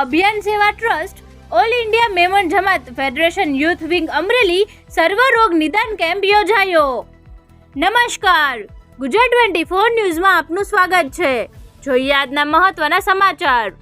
Abhiyan Seva trust, all India Memon Jamat federation youth wing Amreli સર્વરોગ નિદાન camp યોજાયો. નમસ્કાર. Gujarat twenty four ન્યૂઝમાં આપનું સ્વાગત છે. જોઈએ આજના મહત્વના સમાચાર.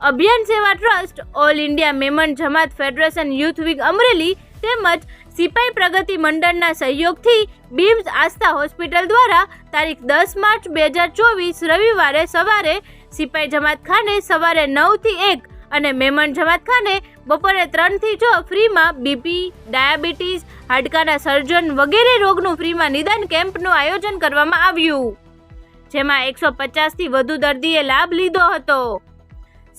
Abhiyan Seva trust, all India Memon Jamat federation youth wing Amreli તેમજ સિપાઈ પ્રગતિ મંડળના સહયોગથી બીમ્સ આસ્થા હોસ્પિટલ દ્વારા તારીખ દસ માર્ચ બે હજાર ચોવીસ રવિવારે સવારે સિપાઈ જમાત ખાને સવારે નવથી એક અને મેમણ જમાત ખાને બપોરે ત્રણથી છ ફ્રીમાં બીપી, ડાયાબિટીસ, હાડકાના સર્જન વગેરે રોગનું ફ્રીમાં નિદાન કેમ્પનું આયોજન કરવામાં આવ્યું. જેમાં એકસો પચાસથી વધુ દર્દીએ લાભ લીધો હતો.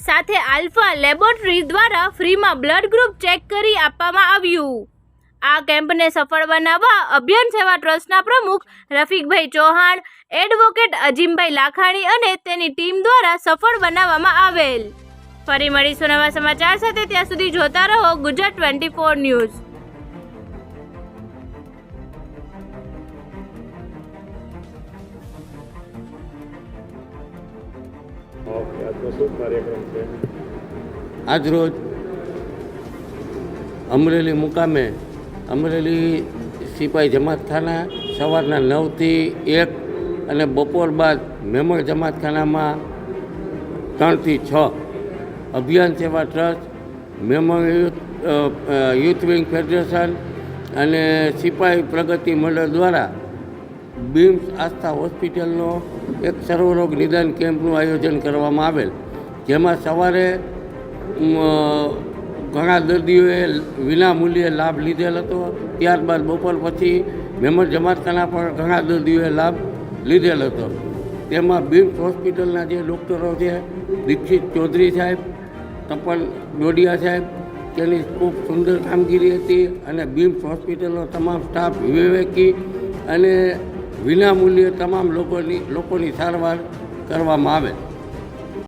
સાથે આલ્ફા લેબોરેટરી દ્વારા ફ્રીમાં બ્લડ ગ્રુપ ચેક કરી આપવામાં આવ્યું. આ કેમ્પને સફળ બનાવવા અભિયાન સેવા ટ્રસ્ટના પ્રમુખ રફીકભાઈ ચૌહાણ, એડવોકેટ અજીમભાઈ લાખાણી અને તેની ટીમ દ્વારા સફળ બનાવવામાં આવેલ. ફરી મળીશું નવા સમાચાર સાથે, ત્યાં સુધી જોતા રહો ગુજરાત ટ્વેન્ટી ફોર ન્યૂઝ. આજરોજ અમરેલી મુકામે અમરેલી સિપાઈ જમાતખાના સવારના નવથી એક અને બપોર બાદ મેમણ જમાતખાનામાં ત્રણથી છ Abhiyan Seva trust, Memon youth youth wing federation અને સિપાઈ પ્રગતિ મંડળ દ્વારા બીમ્સ આસ્થા હોસ્પિટલનો એક સર્વરોગ નિદાન કેમ્પનું આયોજન કરવામાં આવેલ, જેમાં સવારે ઘણા દર્દીઓએ વિનામૂલ્યે લાભ લીધેલ હતો. ત્યારબાદ બપોર પછી મેમર જમાતખાના પણ ઘણા દર્દીઓએ લાભ લીધેલ હતો. તેમાં બિમ્સ હોસ્પિટલના જે ડૉક્ટરો છે, દીક્ષિત ચૌધરી સાહેબ, તપન ડોડિયા સાહેબ, તેની ખૂબ સુંદર કામગીરી હતી અને બિમ્સ હોસ્પિટલનો તમામ સ્ટાફ વિવેકી અને વિના મૂલ્યે તમામ લોકોની લોકોની સારવાર કરવામાં આવે.